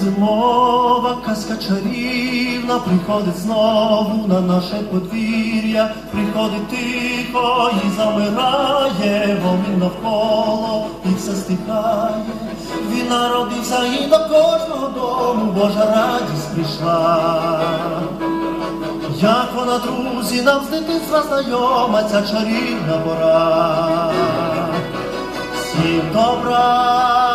зимова казка чарівна, приходить знову на наше подвір'я, приходить тихо і замирає, вовни навколо і все стихає. Він народився і до кожного дому Божа радість прийшла. Як вона, друзі, нам з дитинства знайома ця чарівна пора, всім добра.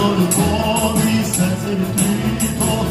до любові серце відкрито.